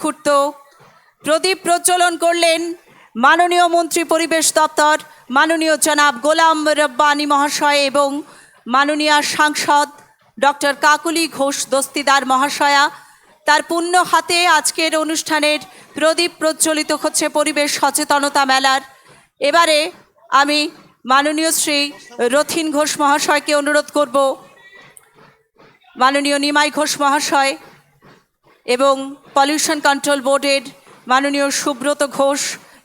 মুহূর্ত প্রদীপ প্রজ্বলন করলেন মাননীয় মন্ত্রী পরিবেশ দপ্তর, মাননীয় জনাব গোলাম রব্বানী মহাশয় এবং মাননীয় সাংসদ ডক্টর কাকুলি ঘোষ দস্তিদার মহাশয়া। তার পুণ্য হাতে আজকের অনুষ্ঠানের প্রদীপ প্রজ্বলিত হচ্ছে পরিবেশ সচেতনতা মেলার। এবারে আমি মাননীয় শ্রী রথিন ঘোষ মহাশয়কে অনুরোধ করব। মাননীয় নিমাই ঘোষ মহাশয় এবং পলিউশন কন্ট্রোল বোর্ডের মাননীয় সুব্রত ঘোষ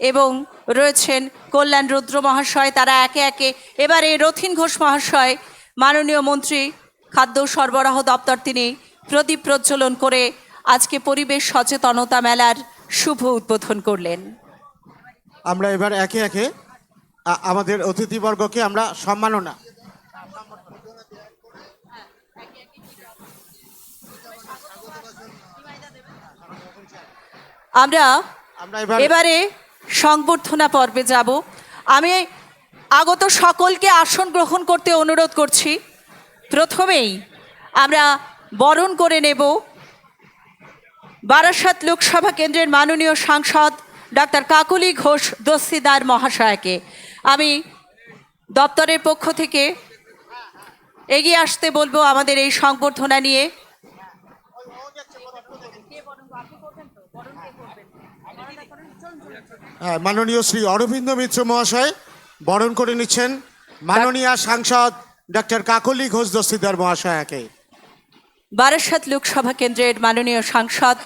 এবং রয়েছেন কল্যাণ রুদ্র মহাশয়, তারা একে একে এবারে রথিন ঘোষ মহাশয়, মাননীয় মন্ত্রী, খাদ্য সরবরাহ দপ্তর তিনি প্রদীপ প্রজ্বলন করে আজকে পরিবেশ সচেতনতা মেলার শুভ উদ্বোধন করলেন। আমরা এবার একে একে আমাদের অতিথিবর্গকে আমরা সম্মাননা আমরা এবারে সংবর্ধনা পর্বে যাব। আমি আগত সকলকে আসন গ্রহণ করতে অনুরোধ করছি। প্রথমেই আমরা বরণ করে নেব বারাসাত লোকসভা কেন্দ্রের মাননীয় সাংসদ ডাক্তার কাকুলি ঘোষ দস্তিদার মহাশয়কে। আমি দপ্তরের পক্ষ থেকে এগিয়ে আসতে বলব আমাদের এই সংবর্ধনা নিয়ে। হ্যাঁ, মাননীয় শ্রী অরবিন্দ মিত্র মহাশয় বরণ করে নিচ্ছেন মাননীয় সাংসদ ডক্টর কাকলি ঘোষ দস্তিদার মহাশয়াকে। বারাসাত লোকসভা কেন্দ্রের মাননীয় সাংসদ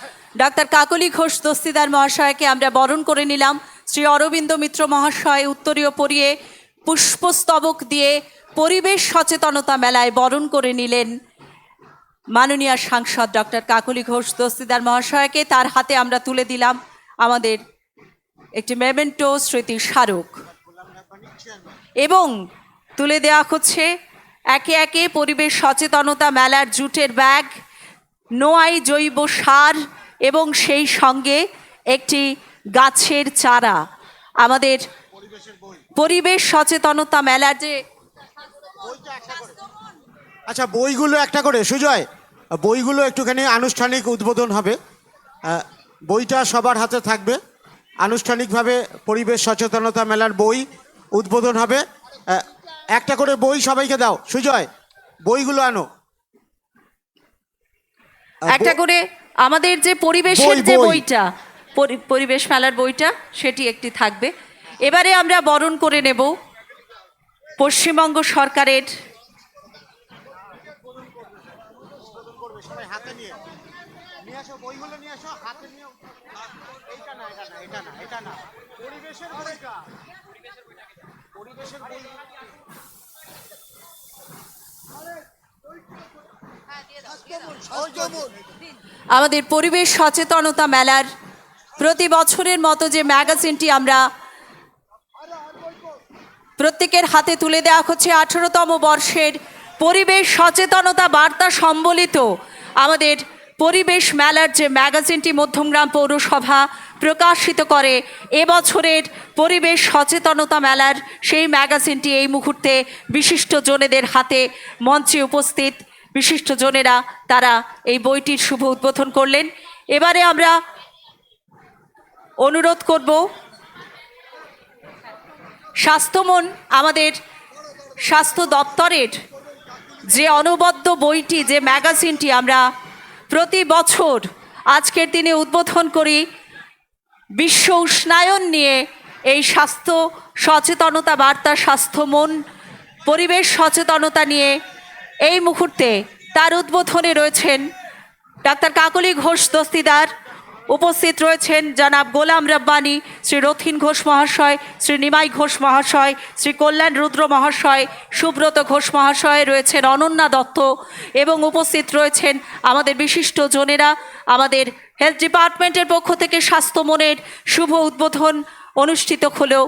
ডাক্তার কাকলি ঘোষ দস্তিদার মহাশয়কে আমরা বরণ করে নিলাম। শ্রী অরবিন্দ মিত্র মহাশয় উত্তরীয় পরিয়ে পুষ্পস্তবক দিয়ে পরিবেশ সচেতনতা মেলায় বরণ করে নিলেন মাননীয় সাংসদ ডক্টর কাকলি ঘোষ দস্তিদার মহাশয়কে। তার হাতে আমরা তুলে দিলাম আমাদের একটি মেমেন্টো স্মৃতি স্মারক। এবং তুলে দেওয়া হচ্ছে একে একে পরিবেশ সচেতনতা মেলার জুটের ব্যাগ, নোয়াই জৈব সার এবং সেই সঙ্গে একটি গাছের চারা। আমাদের পরিবেশ সচেতনতা মেলার যে আচ্ছা বইগুলো একটা করে, সুজয়, বইগুলো একটুখানি আনুষ্ঠানিক উদ্বোধন হবে। বইটা সবার হাতে থাকবে। আনুষ্ঠানিকভাবে পরিবেশ সচেতনতা মেলার বই উদ্বোধন হবে। একটা করে বই সবাইকে দাও। সুজয় বইগুলো আনো। একটা করে আমাদের যে পরিবেশের যে বইটা পরি- পরিবেশ মেলার বইটা সেটি একটি থাকবে। এবারে আমরা বরণ করে নেব পশ্চিমবঙ্গ সরকারের হাতে নিয়ে আসো বইগুলো নিয়ে আসো হাতে নিয়ে এইটা না এটা না এটা না। পরিবেশের বইটা পরিবেশের বই আমাদের পরিবেশ সচেতনতা মেলার প্রতি বছরের মতো যে ম্যাগাজিনটি আমরা প্রত্যেকের হাতে তুলে দেওয়া হচ্ছে আঠেরোতম বর্ষের পরিবেশ সচেতনতা বার্তা সম্বলিত আমাদের পরিবেশ মেলার যে ম্যাগাজিনটি মধ্যমগ্রাম পৌরসভা প্রকাশিত করে এবছরের পরিবেশ সচেতনতা মেলার সেই ম্যাগাজিনটি এই মুহূর্তে বিশিষ্ট জনেদের হাতে মঞ্চে উপস্থিত। বিশিষ্ট জনেরা তারা এই বইটির শুভ উদ্বোধন করলেন। এবারে আমরা অনুরোধ করব, স্বাস্থ্যমন আমাদের স্বাস্থ্য দপ্তরের যে অনবদ্য বইটি, যে ম্যাগাজিনটি আমরা প্রতি বছর আজকের দিনে উদ্বোধন করি বিশ্ব উষ্ণায়ন নিয়ে এই স্বাস্থ্য সচেতনতা, বার্তা, স্বাস্থ্য মন, পরিবেশ সচেতনতা নিয়ে এই মুহূর্তে তার উদ্বোধনে রয়েছেন ডাক্তার কাকলি ঘোষ দস্তিদার। উপস্থিত রয়েছেন জনাব গোলাম রব্বানি, শ্রী রথিন ঘোষ মহাশয়, শ্রী নিমাই ঘোষ মহাশয়, শ্রী কল্যাণ রুদ্র মহাশয়, সুব্রত ঘোষ মহাশয় রয়েছেন অনন্যা দত্ত এবং উপস্থিত রয়েছেন আমাদের বিশিষ্ট জনেরা, আমাদের হেলথ ডিপার্টমেন্টের পক্ষ থেকে স্বাস্থ্যমনের শুভ উদ্বোধন অনুষ্ঠিত হলো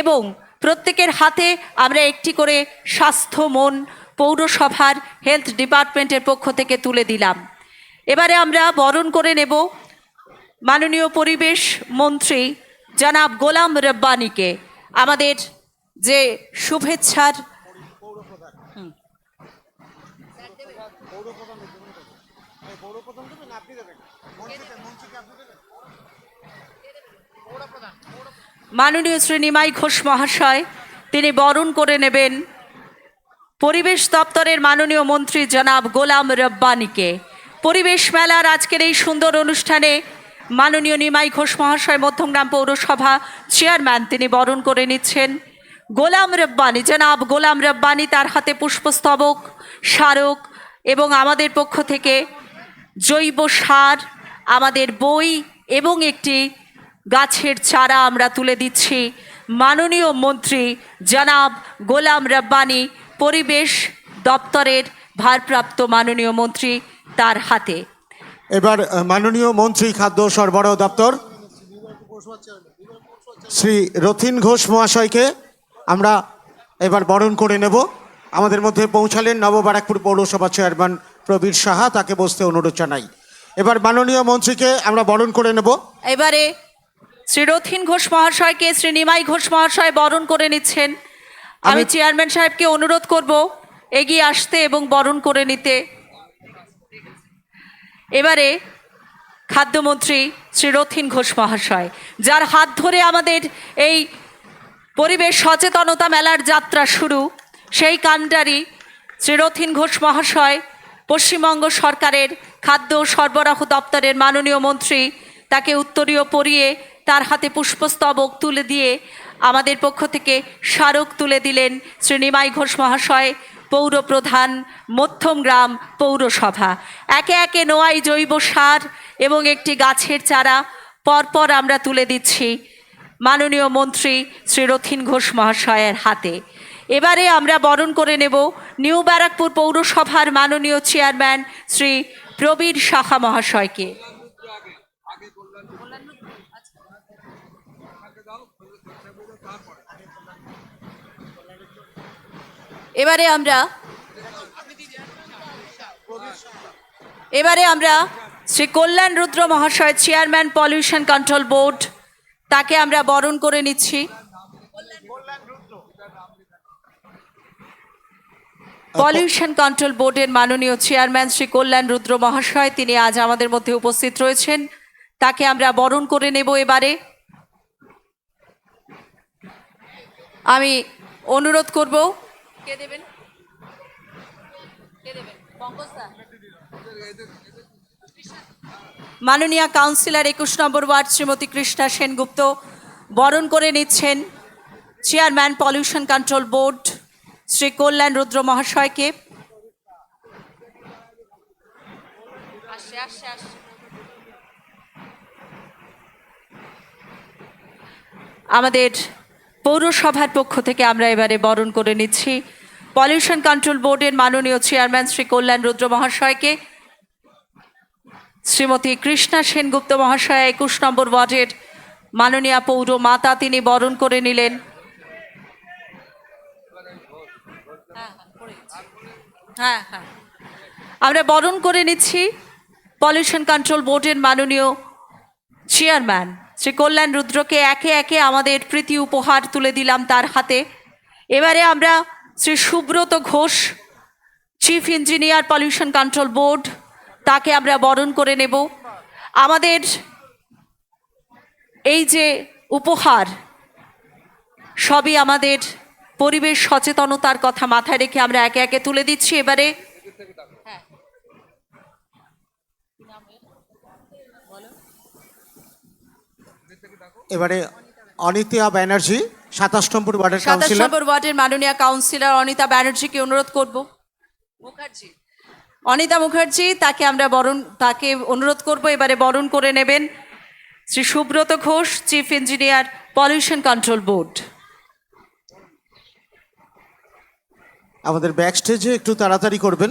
এবং প্রত্যেকের হাতে আমরা একটি করে স্বাস্থ্য মন পৌরসভার হেলথ ডিপার্টমেন্টের পক্ষ থেকে তুলে দিলাম। এবারে আমরা বরণ করে নেব মাননীয় পরিবেশ মন্ত্রী জনাব গোলাম রব্বানিকে আমাদের যে শুভেচ্ছার মাননীয় শ্রী নিমাই ঘোষ মহাশয়, তিনি বরণ করে নেবেন পরিবেশ দপ্তরের মাননীয় মন্ত্রী জনাব গোলাম রব্বানিকে। পরিবেশ মেলার আজকের এই সুন্দর অনুষ্ঠানে মাননীয় নিমাই ঘোষ মহাশয়, মধ্যমগ্রাম পৌরসভা চেয়ারম্যান, তিনি বরণ করে নিচ্ছেন। গোলাম রব্বানি, জনাব গোলাম রব্বানি, তার হাতে পুষ্পস্তবক, স্মারক এবং আমাদের পক্ষ থেকে জৈব সার, আমাদের বই এবং একটি গাছের চারা আমরা তুলে দিচ্ছি। মাননীয় মন্ত্রী, জনাব গোলাম রব্বানি, পরিবেশ দপ্তরের ভারপ্রাপ্ত মাননীয় মন্ত্রী, তার হাতে। এবার মাননীয় মন্ত্রী খাদ্য সরবরাহ দপ্তর শ্রী রথিন ঘোষ মহাশয়কে আমরা এবার বরণ করে নেব। আমাদের মধ্যে পৌঁছালেন নববারাকপুর পৌরসভা চেয়ারম্যান প্রবীর সাহা তাকে বসতে অনুরোধ জানাই। এবার মাননীয় মন্ত্রীকে আমরা বরণ করে নেব। এবারে শ্রী রথিন ঘোষ মহাশয়কে শ্রী নিমাই ঘোষ মহাশয় বরণ করে নিচ্ছেন। আমি আমি- চেয়ারম্যান সাহেবকে অনুরোধ করব এগিয়ে আসতে এবং বরণ করে নিতে। এবারে খাদ্যমন্ত্রী শ্রী রথিন ঘোষ মহাশয়, যার হাত ধরে আমাদের এই পরিবেশ সচেতনতা মেলার যাত্রা শুরু, সেই কাণ্ডারি শ্রী রথিন ঘোষ মহাশয়, পশ্চিমবঙ্গ সরকারের খাদ্য সরবরাহ দপ্তরের মাননীয় মন্ত্রী, তাকে উত্তরীয় পরিয়ে তার হাতে পুষ্পস্তবক তুলে দিয়ে আমাদের পক্ষ থেকে স্মারক তুলে দিলেন শ্রী নিমাই ঘোষ মহাশয়। পৌর প্রধান মধ্যমগ্রাম পৌরসভা। একে একে নোয়াই জৈব সার এবং একটি গাছের চারা পরপর আমরা তুলে দিচ্ছি মাননীয় মন্ত্রী শ্রী রথিন ঘোষ মহাশয়ের হাতে। এবারে আমরা বরণ করে নেব নিউ ব্যারাকপুর পৌরসভার মাননীয় চেয়ারম্যান শ্রী প্রবীর শাখা মহাশয়কে। এবারে আমরা এবারে আমরা শ্রী কল্যাণ রুদ্র মহাশয় চেয়ারম্যান পলিউশন কন্ট্রোল বোর্ড তাকে আমরা বরণ করে নিচ্ছি। পলিউশন কন্ট্রোল বোর্ডের মাননীয় চেয়ারম্যান শ্রী কল্যাণ রুদ্র মহাশয়, তিনি আজ আমাদের মধ্যে উপস্থিত রয়েছেন। তাকে আমরা বরণ করে নেব এবারে। আমি অনুরোধ করব কে দেবেন? কে দেবেন? পঙ্কজদা মাননীয় কাউন্সিলর একুশ নম্বর ওয়ার্ড শ্রীমতী কৃষ্ণা সেনগুপ্ত বরণ করে নিচ্ছেন chairman pollution control board Shri Kalyan Rudra মহাশয়কে। আমাদের পৌরসভার পক্ষ থেকে আমরা এবারে বরণ করে নিচ্ছি। পলিউশন কন্ট্রোল বোর্ডের মাননীয় চেয়ারম্যান শ্রী কল্যাণ রুদ্র মহাশয়কে, শ্রীমতী কৃষ্ণা সেনগুপ্ত মহাশয়া একুশ নম্বর ওয়ার্ডের মাননীয় পৌর মাতা, তিনি বরণ করে নিলেন। হ্যাঁ হ্যাঁ। আমরা বরণ করে নিচ্ছি। পলিউশন কন্ট্রোল বোর্ডের মাননীয় চেয়ারম্যান শ্রী কল্যাণ রুদ্রকে একে একে আমাদের প্রীতি উপহার তুলে দিলাম তার হাতে। এবারে আমরা Shri Subrata Ghosh chief engineer pollution control board তাকে আমরা বরণ করে নেব। আমাদের এই যে উপহার, সবই আমাদের পরিবেশ সচেতনতার কথা মাথায় রেখে আমরা একে একে তুলে দিচ্ছি। এবারে এবারে অনিতা ব্যানার্জি সাতাশ নম্বর ওয়ার্ডের সাতাশ কাউন্সিলর নম্বর ওয়ার্ডের মাননীয় কাউন্সিলর অনিতা ব্যানার্জিকে অনুরোধ করব। মুখার্জি। অনিতা মুখার্জি তাকে আমরা বরণ তাকে অনুরোধ করব এবারে বরণ করে নেবেন Shri Subrata Ghosh chief engineer pollution control board আমাদের ব্যাক স্টেজে একটু তাড়াতাড়ি করবেন।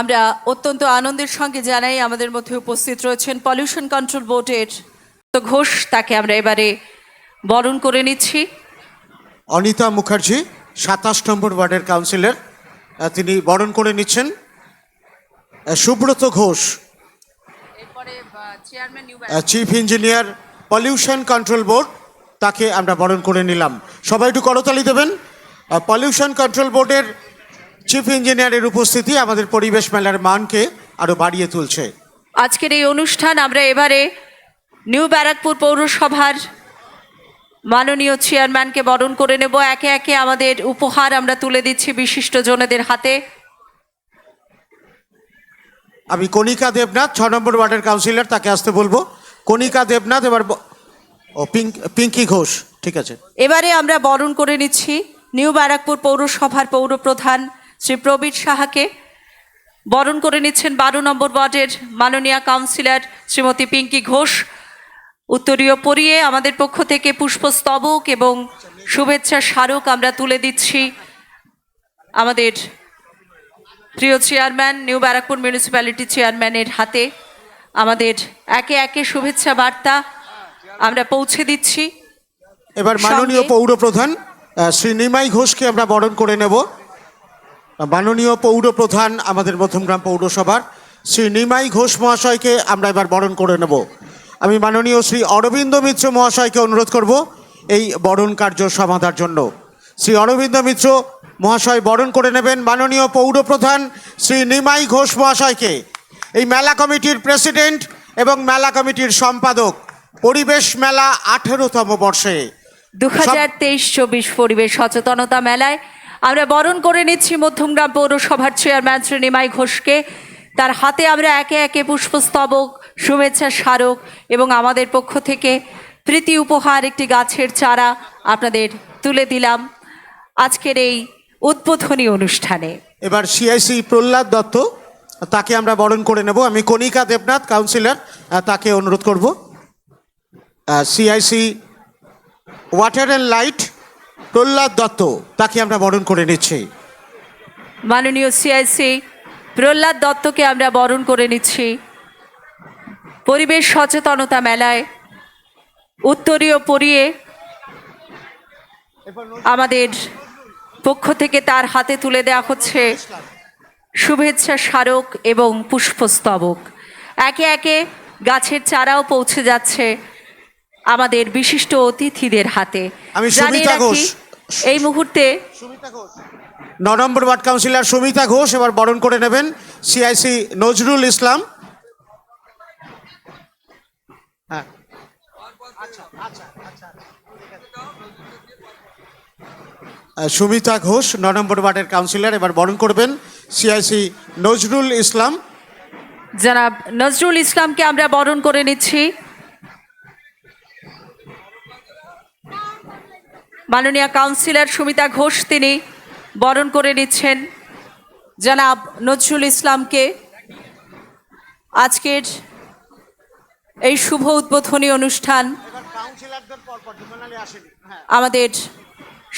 আমরা অত্যন্ত আনন্দের সঙ্গে জানাই আমাদের মধ্যে উপস্থিত রয়েছেন পলিউশন কন্ট্রোল বোর্ডের তো ঘোষ তাকে আমরা এবারে বরণ করে নিচ্ছি। অনিতা মুখার্জি সাতাশ নম্বর ওয়ার্ডের কাউন্সিলর তিনি বরণ করে নিচ্ছেন। সুব্রত ঘোষ এরপরে chairman chief engineer pollution control board তাকে আমরা বরণ করে নিলাম। সবাই একটু করতালি দেবেন। পলিউশন কন্ট্রোল বোর্ডের চিফ ইঞ্জিনিয়ারের উপস্থিতি আমাদের পরিবেশ মেলার মানকে আরও বাড়িয়ে তুলছে। আজকের এই অনুষ্ঠান আমরা এবারে নিউ ব্যারাকপুর পৌরসভার মাননীয় চেয়ারম্যানকে বরণ করে নেব। একে একে আমাদের উপহার আমরা তুলে দিচ্ছি বিশিষ্ট জনেদের হাতে। আমি কণিকা দেবনাথ ছ নম্বর ওয়ার্ডের কাউন্সিলর তাকে আসতে বলব। কণিকা দেবনাথ এবার ও পিঙ্ক পিঙ্কি ঘোষ ঠিক আছে। এবারে আমরা বরণ করে নিচ্ছি নিউ ব্যারাকপুর পৌরসভার পৌরপ্রধান শ্রী প্রবীর সাহাকে বরণ করে নিচ্ছেন বারো নম্বর ওয়ার্ডের মাননীয় কাউন্সিলর শ্রীমতী পিঙ্কি ঘোষ। উত্তরীয় পরিয়ে আমাদের পক্ষ থেকে পুষ্পস্তবক এবং শুভেচ্ছা স্মারক আমরা তুলে দিচ্ছি আমাদের প্রিয় চেয়ারম্যান নিউ ব্যারাকপুর মিউনিসিপ্যালিটি চেয়ারম্যানের হাতে। আমাদের একে একে শুভেচ্ছা বার্তা আমরা পৌঁছে দিচ্ছি। এবার মাননীয় পৌর প্রধান শ্রী নিমাই ঘোষকে আমরা বরণ করে নেব। মাননীয় পৌর প্রধান আমাদের মধ্যমগ্রাম পৌরসভার শ্রী নিমাই ঘোষ মহাশয়কে আমরা এবার বরণ করে নেব। আমি মাননীয় শ্রী অরবিন্দ মিত্র মহাশয়কে অনুরোধ করব এই বরণ কার্য সমাধার জন্য। শ্রী অরবিন্দ মিত্র মহাশয় বরণ করে নেবেন মাননীয় পৌর প্রধান শ্রী নিমাই ঘোষ মহাশয়কে। এই মেলা কমিটির প্রেসিডেন্ট এবং মেলা কমিটির সম্পাদক পরিবেশ মেলা আঠেরোতম বর্ষে। দু হাজার তেইশ চব্বিশ পরিবেশ সচেতনতা মেলায় আমরা বরণ করে নিচ্ছি মধ্যমগ্রাম পৌরসভার চেয়ারম্যান শ্রী নিমাই ঘোষকে। তার হাতে আমরা একে একে পুষ্পস্তবক, শুভেচ্ছা স্মারক এবং আমাদের পক্ষ থেকে প্রীতি উপহার, একটি গাছের চারা আপনাদের তুলে দিলাম আজকের এই উদ্বোধনী অনুষ্ঠানে। এবার সিআইসি প্রহ্লাদ দত্ত, তাকে আমরা বরণ করে নেব। আমি কণিকা দেবনাথ, কাউন্সিলর তাকে অনুরোধ করব। CIC water and light Prahlad Dutta তাকে আমরা বরণ করে নিচ্ছি। মাননীয় সিআইসি প্রহ্লাদ দত্তকে আমরা বরণ করে নিচ্ছি। পরিবেশ সচেতনতা মেলায় উত্তরীয় পরিয়ে আমাদের পক্ষ থেকে তার হাতে তুলে দেওয়া হচ্ছে শুভেচ্ছা স্মারক এবং পুষ্পস্তবক। একে একে গাছের চারাও পৌঁছে যাচ্ছে আমাদের বিশিষ্ট অতিথিদের হাতে। আমি জানিয়ে সুমিতা রাখি, ঘোষ। এই মুহূর্তে ন নম্বর ওয়ার্ড কাউন্সিলর সুমিতা ঘোষ এবার বরণ করে নেবেন সিআইসি নজরুল ইসলাম। হ্যাঁ। সুমিতা ঘোষ ন নম্বর ওয়ার্ডের কাউন্সিলর এবার বরণ করবেন সিআইসি নজরুল ইসলাম। জনাব নজরুল ইসলামকে আমরা বরণ করে নিচ্ছি। মাননীয় কাউন্সিলর সুমিতা ঘোষ তিনি বরণ করে নিচ্ছেন। জনাব নজরুল ইসলামকে আজকের এই শুভ উদ্বোধনী অনুষ্ঠান আমাদের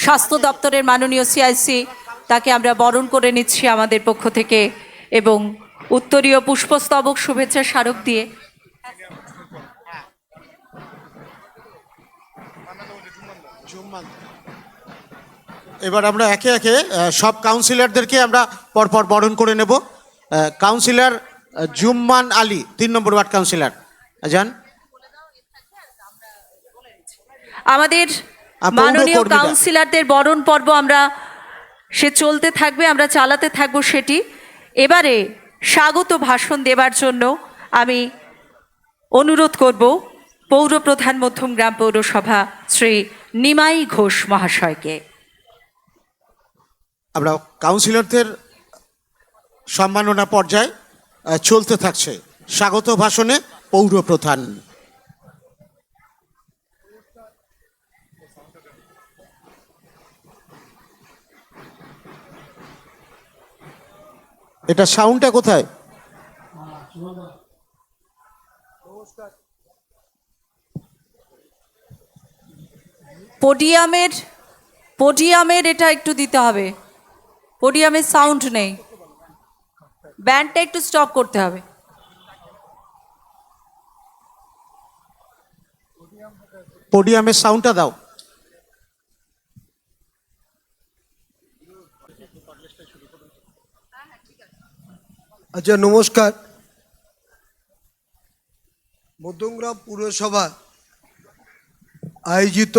স্বাস্থ্য দপ্তরের মাননীয় সিআইসি তাকে আমরা বরণ করে নিচ্ছি আমাদের পক্ষ থেকে এবং উত্তরীয় পুষ্পস্তবক শুভেচ্ছা স্মারক দিয়ে। এবার আমরা একে একে সব কাউন্সিলরদেরকে আমরা পরপর বরণ করে নেব। কাউন্সিলর জুম্মান আলী তিন নম্বর ওয়ার্ড কাউন্সিলর যান আমাদের মাননীয় কাউন্সিলরদের বরণ পর্ব আমরা সে চলতে থাকবে আমরা চালাতে থাকব সেটি। এবারে স্বাগত ভাষণ দেবার জন্য আমি অনুরোধ করব পৌর প্রধান মধ্যম গ্রাম পৌরসভা শ্রী নিমাই ঘোষ মহাশয়কে। আমরা কাউন্সিলরদের সম্মাননা পর্যায়ে চলতে থাকছে। স্বাগত ভাষণে পৌর প্রধান। এটা সাউন্ডটা কোথায়? পোডিয়ামের পোডিয়ামের এটা একটু দিতে হবে। পোডিয়ামের সাউন্ড নেই। ব্যান্ডটা একটু স্টপ করতে হবে। পোডিয়ামের সাউন্ডটা দাও। আচ্ছা নমস্কার। মধ্যমগ্রাম পুরসভা আয়োজিত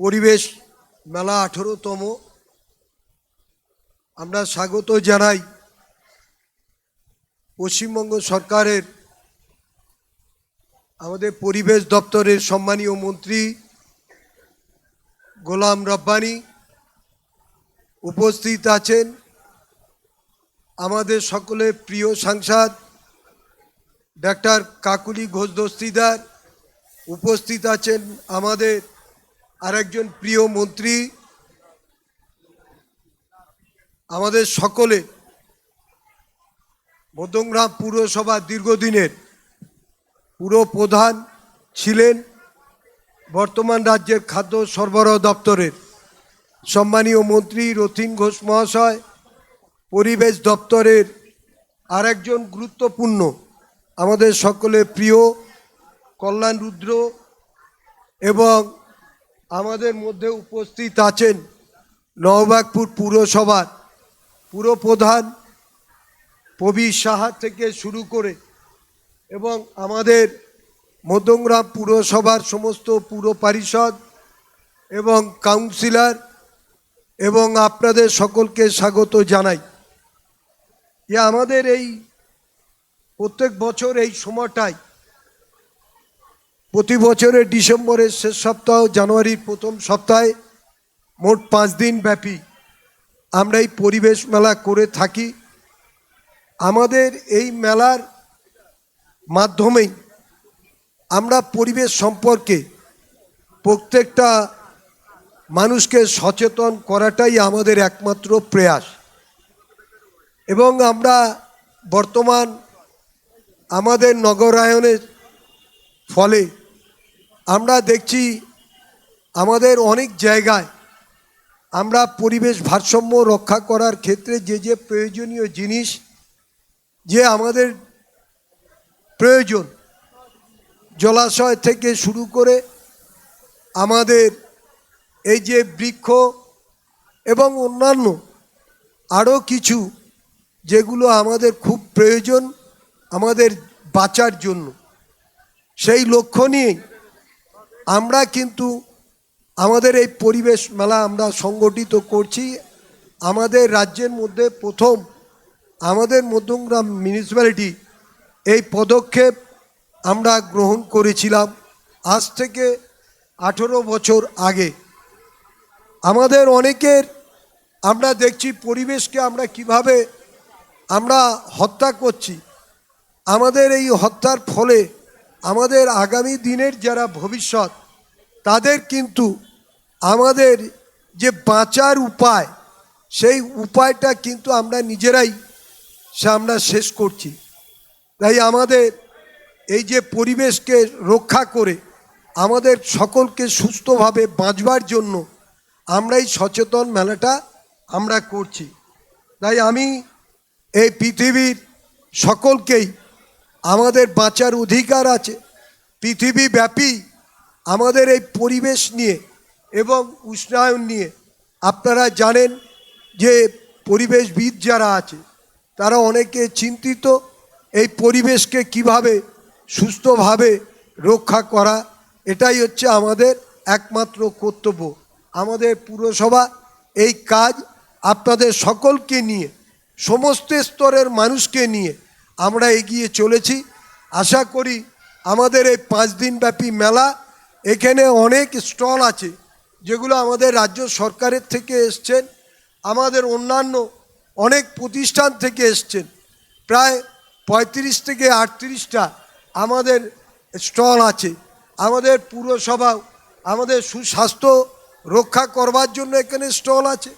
পরিবেশ মেলা আঠেরোতম। আমরা স্বাগত জানাই পশ্চিমবঙ্গ সরকারের, আমাদের পরিবেশ দপ্তরের সম্মানীয় মন্ত্রী গোলাম রব্বানি উপস্থিত আছেন। আমাদের সকলের প্রিয় সাংসদ ডাক্তার কাকুলি ঘোষ দস্তিদার উপস্থিত আছেন আমাদের আরেকজন প্রিয় মন্ত্রী, আমাদের সকলে মধ্যমগ্রাম পুরসভা দীর্ঘদিনের পুরো প্রধান ছিলেন, বর্তমান রাজ্যের খাদ্য সরবরাহ দপ্তরের সম্মানীয় মন্ত্রী রথিন ঘোষ মহাশয়, পরিবেশ দপ্তরের আরেকজন গুরুত্বপূর্ণ আমাদের সকলের প্রিয় কল্যাণ রুদ্র এবং আমাদের মধ্যে উপস্থিত আছেন নববাগপুর পুরসভার পুরপ্রধান প্রবীর সাহা থেকে শুরু করে এবং আমাদের মধ্যমগ্রাম পুরসভার সমস্ত পুর পরিষদ এবং কাউন্সিলর এবং আপনাদের সকলকে স্বাগত জানাই। যে আমাদের এই প্রত্যেক বছর এই সময়টায় প্রতি বছরের ডিসেম্বরের শেষ সপ্তাহ, জানুয়ারির প্রথম সপ্তাহে মোট পাঁচ দিন ব্যাপী আমরা এই পরিবেশ মেলা করে থাকি। আমাদের এই মেলার মাধ্যমেই আমরা পরিবেশ সম্পর্কে প্রত্যেকটা মানুষকে সচেতন করাটাই আমাদের একমাত্র প্রয়াস। এবং আমরা বর্তমান আমাদের নগরায়নের ফলে আমরা দেখছি আমাদের অনেক জায়গায় আমরা পরিবেশ ভারসাম্য রক্ষা করার ক্ষেত্রে যে যে প্রয়োজনীয় জিনিস যে আমাদের প্রয়োজন, জলাশয় থেকে শুরু করে আমাদের এই যে বৃক্ষ এবং অন্যান্য আরও কিছু যেগুলো আমাদের খুব প্রয়োজন আমাদের বাঁচার জন্য, সেই লক্ষ্য নিয়েই আমরা কিন্তু আমাদের এই পরিবেশ মেলা আমরা সংগঠিত করছি। আমাদের রাজ্যের মধ্যে প্রথম আমাদের মধ্যমগ্রাম মিউনিসিপ্যালিটি এই পদক্ষেপ আমরা গ্রহণ করেছিলাম আজ থেকে আঠেরো বছর আগে। আমাদের অনেকের আমরা দেখছি পরিবেশকে আমরা কীভাবে আমরা হত্যা করছি। আমাদের এই হত্যার ফলে আমাদের আগামী দিনের যারা ভবিষ্যৎ, তাদের কিন্তু আমাদের যে বাঁচার উপায়, সেই উপায়টা কিন্তু আমরা নিজেরাই সে আমরা শেষ করছি। তাই আমাদের এই যে পরিবেশকে রক্ষা করে আমাদের সকলকে সুস্থভাবে বাঁচবার জন্য আমরাই সচেতন মেলাটা আমরা করছি। তাই আমি এই পৃথিবীর সকলকেই আমাদের বাঁচার অধিকার আছে। পৃথিবীব্যাপী আমাদের এই পরিবেশ নিয়ে এবং উষ্ণায়ন নিয়ে। আপনারা জানেন যে পরিবেশবিদ যারা আছে, তারা অনেকে চিন্তিত এই পরিবেশকে কীভাবে সুস্থভাবে রক্ষা করা, এটাই হচ্ছে আমাদের একমাত্র কর্তব্য। আমাদের পুরসভা এই কাজ আপনাদের সকলকে নিয়ে, সমস্ত স্তরের মানুষকে নিয়ে আমরা এগিয়ে চলেছি। আশা করি আমাদের এই পাঁচ দিনব্যাপী মেলা এখানে অনেক স্টল আছে, যেগুলো আমাদের রাজ্য সরকারের থেকে এসছেন, আমাদের অন্যান্য অনেক প্রতিষ্ঠান থেকে এসছেন। প্রায় পঁয়ত্রিশ থেকে আটত্রিশটা আমাদের স্টল আছে। আমাদের পুরসভাও আমাদের সুস্বাস্থ্য রক্ষা করবার জন্য এখানে স্টল আছে।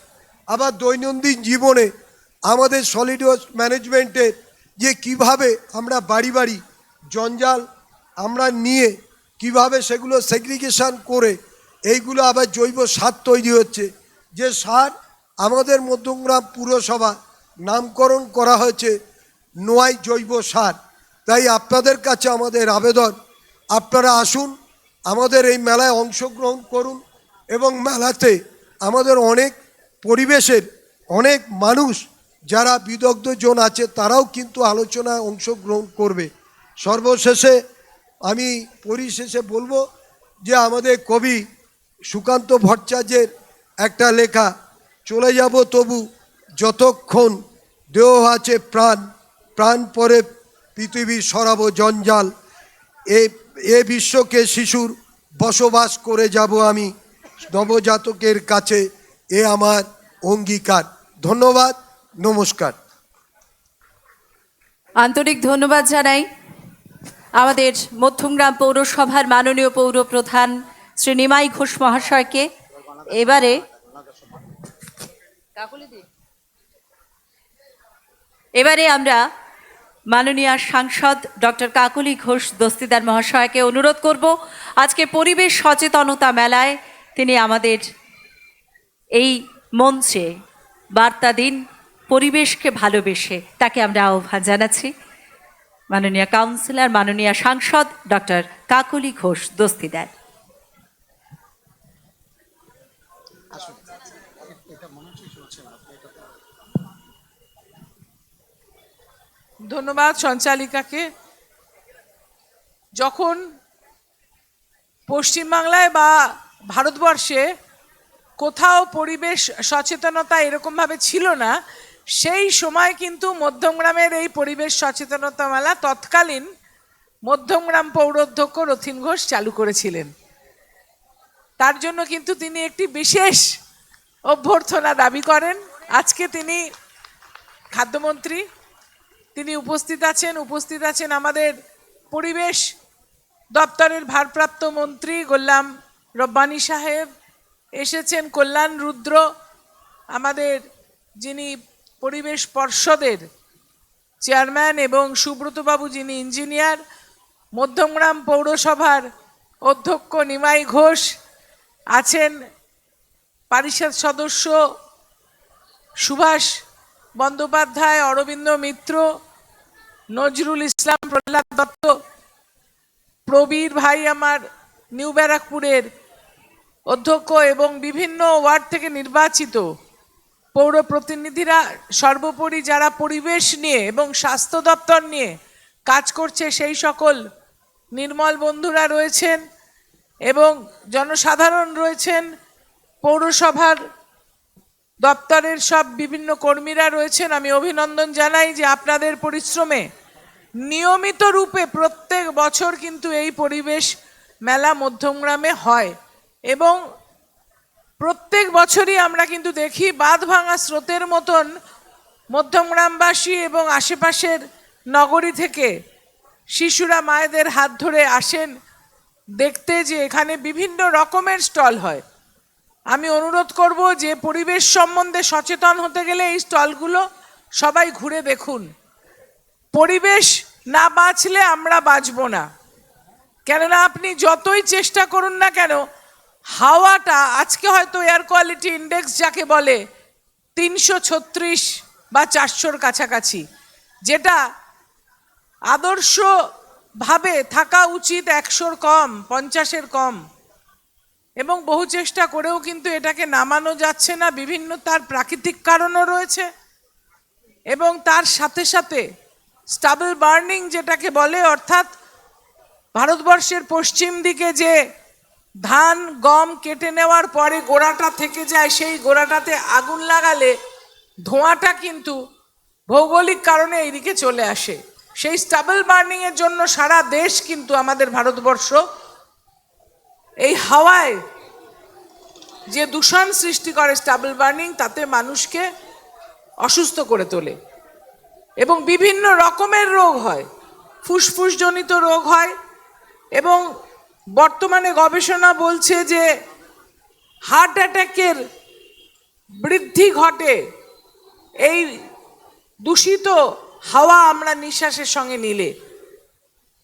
আবার দৈনন্দিন জীবনে আমাদের সলিড ওয়েস্ট ম্যানেজমেন্টের যে কীভাবে আমরা বাড়ি বাড়ি জঞ্জাল আমরা নিয়ে কীভাবে সেগুলো সেগ্রিগেশন করে এইগুলো আবার জৈব সার তৈরি হচ্ছে। যে সার আমাদের মধ্যমগ্রাম পুরসভা নামকরণ করা হয়েছে নোয়াই জৈব সার। তাই আপনাদের কাছে আমাদের আবেদন, আপনারা আসুন, আমাদের এই মেলায় অংশগ্রহণ করুন এবং মেলাতে আমাদের অনেক পরিবেশের অনেক মানুষ যারা বিদগ্ধজন আছে, তারাও কিন্তু আলোচনায় অংশগ্রহণ করবে। সর্বশেষে আমি পরিশেষে বলব যে আমাদের কবি সুকান্ত ভট্টাচার্যের একটা লেখা, চলে যাব তবু যতক্ষণ দেহ আছে প্রাণ প্রাণ পরে পৃথিবী সরাব জঞ্জাল। এ এ বিশ্বকে শিশুর বসবাস করে যাব আমি, নবজাতকের কাছে এ আমার অঙ্গীকার। ধন্যবাদ। নমস্কার। আন্তরিক ধন্যবাদ জানাই আমাদের মধ্যমগ্রাম পৌরসভার মাননীয় পৌর প্রধান শ্রী নিমাই ঘোষ মহাশয়কে। এবারে এবারে আমরা মাননীয় সাংসদ ডক্টর কাকলি ঘোষ দস্তিদার মহাশয়কে অনুরোধ করব, আজকে পরিবেশ সচেতনতা মেলায় তিনি আমাদের এই মঞ্চে বার্তা দিন। পরিবেশকে ভালোবেসে তাকে আমরা আহ্বান জানাচ্ছি। মাননীয় কাউন্সিলর, মাননীয় সাংসদ ডক্টর কাকলি ঘোষ দস্তিদার ধন্যবাদ সঞ্চালিকাকে। যখন পশ্চিমবাংলায় বা ভারতবর্ষে কোথাও পরিবেশ সচেতনতা এরকমভাবে ছিল না সেই সময় কিন্তু মধ্যমগ্রামের এই পরিবেশ সচেতনতা মেলা তৎকালীন মধ্যমগ্রাম পৌরাধ্যক্ষ রথিন ঘোষ চালু করেছিলেন। তার জন্য কিন্তু তিনি একটি বিশেষ অভ্যর্থনা দাবি করেন। আজকে তিনি খাদ্যমন্ত্রী, তিনি উপস্থিত আছেন উপস্থিত আছেন আমাদের পরিবেশ দপ্তরের ভারপ্রাপ্ত মন্ত্রী গোল্লাম রব্বানী সাহেব। এসেছেন কল্যাণ রুদ্র, আমাদের যিনি পরিবেশ পর্ষদের চেয়ারম্যান এবং সুব্রতবাবু যিনি ইঞ্জিনিয়ার, মধ্যমগ্রাম পৌরসভার অধ্যক্ষ নিমাই ঘোষ আছেন, পরিষদ সদস্য সুভাষ বন্দ্যোপাধ্যায়, অরবিন্দ মিত্র, নজরুল ইসলাম, প্রহ্লাদ দত্ত, প্রবীর ভাই আমার নিউ ব্যারাকপুরের অধ্যক্ষ এবং বিভিন্ন ওয়ার্ড থেকে নির্বাচিত। পৌর প্রতিনিধিরা সর্বোপরি যারা পরিবেশ নিয়ে এবং স্বাস্থ্য দপ্তর নিয়ে কাজ করছে, সেই সকল নির্মল বন্ধুরা রয়েছেন এবং জনসাধারণ রয়েছেন, পৌরসভার দপ্তরের সব বিভিন্ন কর্মীরা রয়েছেন। আমি অভিনন্দন জানাই যে আপনাদের পরিশ্রমে নিয়মিত রূপে প্রত্যেক বছর কিন্তু এই পরিবেশ মেলা মধ্যমগ্রামে হয় এবং প্রত্যেক বছরই আমরা কিন্তু দেখি বাঁধ ভাঙা স্রোতের মতন মধ্যমগ্রামবাসী এবং আশেপাশের নগরী থেকে শিশুরা, মায়েদের হাত ধরে আসেন দেখতে যে এখানে বিভিন্ন রকমের স্টল হয়। আমি অনুরোধ করব যে পরিবেশ সম্বন্ধে সচেতন হতে গেলে এই স্টলগুলো সবাই ঘুরে দেখুন। পরিবেশ না বাঁচলে আমরা বাঁচব না। কেননা আপনি যতই চেষ্টা করুন না কেন হাওয়াটা আজকে হয়তো এয়ার কোয়ালিটি ইন্ডেক্স যাকে বলে তিনশো ছত্রিশ বা চারশোর কাছাকাছি, যেটা আদর্শভাবে থাকা উচিত একশোর কম, পঞ্চাশের কম। এবং বহু চেষ্টা করেও কিন্তু এটাকে নামানো যাচ্ছে না, বিভিন্ন তার প্রাকৃতিক কারণও রয়েছে। এবং তার সাথে সাথে স্টাবল বার্নিং যেটাকে বলে, অর্থাৎ ভারতবর্ষের পশ্চিম দিকে যে ধান, গম কেটে নেওয়ার পরে গোড়াটা থেকে যায়, সেই গোড়াটাতে আগুন লাগালে ধোঁয়াটা কিন্তু ভৌগোলিক কারণে এইদিকে চলে আসে। সেই স্টাবল বার্নিংয়ের জন্য সারা দেশ কিন্তু আমাদের ভারতবর্ষ এই হাওয়ায় যে দূষণ সৃষ্টি করে স্টাবল বার্নিং তাতে মানুষকে অসুস্থ করে তোলে এবং বিভিন্ন রকমের রোগ হয়। ফুসফুসজনিত রোগ হয় এবং বর্তমানে গবেষণা বলছে যে হার্ট অ্যাটাকের বৃদ্ধি ঘটে। এই দূষিত হাওয়া আমরা নিঃশ্বাসের সঙ্গে নিলে।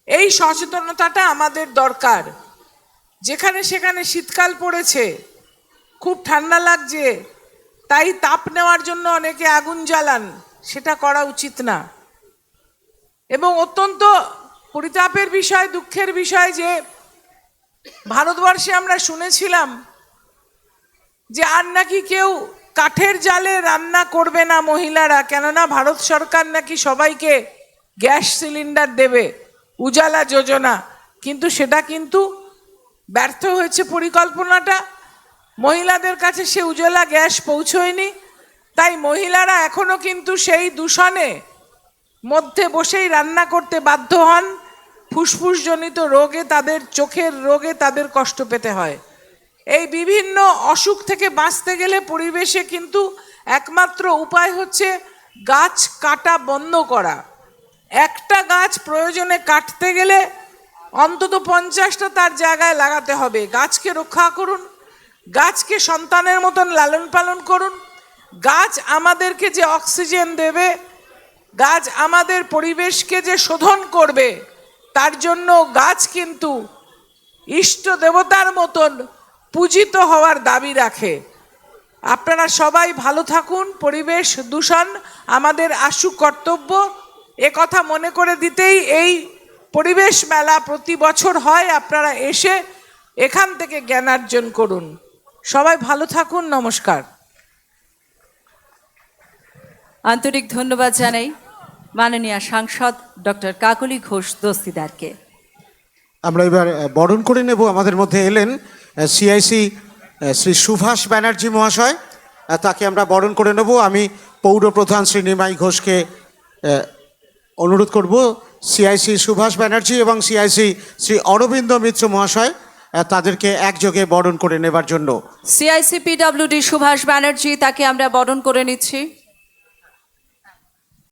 এই সচেতনতাটা আমাদের দরকার। যেখানে সেখানে শীতকাল পড়েছে, খুব ঠান্ডা লাগছে, তাই তাপ নেওয়ার জন্য অনেকে আগুন জ্বালান, সেটা করা উচিত না। এবং অত্যন্ত পরিতাপের বিষয়, দুঃখের বিষয় যে ভারতবর্ষে আমরা শুনেছিলাম যে আর নাকি কেউ কাঠের জালে রান্না করবে না মহিলারা, কেননা ভারত সরকার নাকি সবাইকে গ্যাস সিলিন্ডার দেবে, উজালা যোজনা। কিন্তু সেটা কিন্তু ব্যর্থ হয়েছে পরিকল্পনাটা। মহিলাদের কাছে সে উজ্জ্বলা গ্যাস পৌঁছয়নি, তাই মহিলারা এখনও কিন্তু সেই দূষণে মধ্যে বসেই রান্না করতে বাধ্য হন। ফুসফুসজনিত রোগে তাদের চোখের রোগে তাদের কষ্ট পেতে হয়। এই বিভিন্ন অসুখ থেকে বাঁচতে গেলে পরিবেশে কিন্তু একমাত্র উপায় হচ্ছে গাছ কাটা বন্ধ করা। একটা গাছ প্রয়োজনে কাটতে গেলে অন্তত পঞ্চাশটা তার জায়গায় লাগাতে হবে। গাছকে রক্ষা করুন, গাছকে সন্তানের মতন লালন পালন করুন। গাছ আমাদেরকে যে অক্সিজেন দেবে, গাছ আমাদের পরিবেশকে যে শোধন করবে তার জন্য গাছ কিন্তু ইষ্ট দেবতার মতন পূজিত হওয়ার দাবি রাখে। আপনারা সবাই ভালো থাকুন, পরিবেশ দূষণ আমাদের আশু কর্তব্য। এ কথা মনে করে দিতেই এই পরিবেশ মেলা প্রতি বছর হয়, আপনারা এসে এখান থেকে জ্ঞানার্জন করুন। সবাই ভালো থাকুন, নমস্কার। আন্তরিক ধন্যবাদ জানাই। মাননীয় সাংসদ ডক্টর কাকলি ঘোষ দস্তিদারকে। আমরা এবার বরণ করে নেব। আমাদের মধ্যে এলেন সিআইসি শ্রী সুভাষ ব্যানার্জি মহাশয়। তাকে আমরা বরণ করে নেব। আমি পৌর প্রধান শ্রী নিমাই ঘোষকে অনুরোধ করব। সিআইসি সুভাষ ব্যানার্জি এবং সিআইসি শ্রী অরবিন্দ মিত্র মহাশয় তাদেরকে একযোগে বরণ করে নেবার জন্য। সিআইসি পিডব্লিউডি সুভাষ ব্যানার্জি তাকে আমরা বরণ করে নিচ্ছি।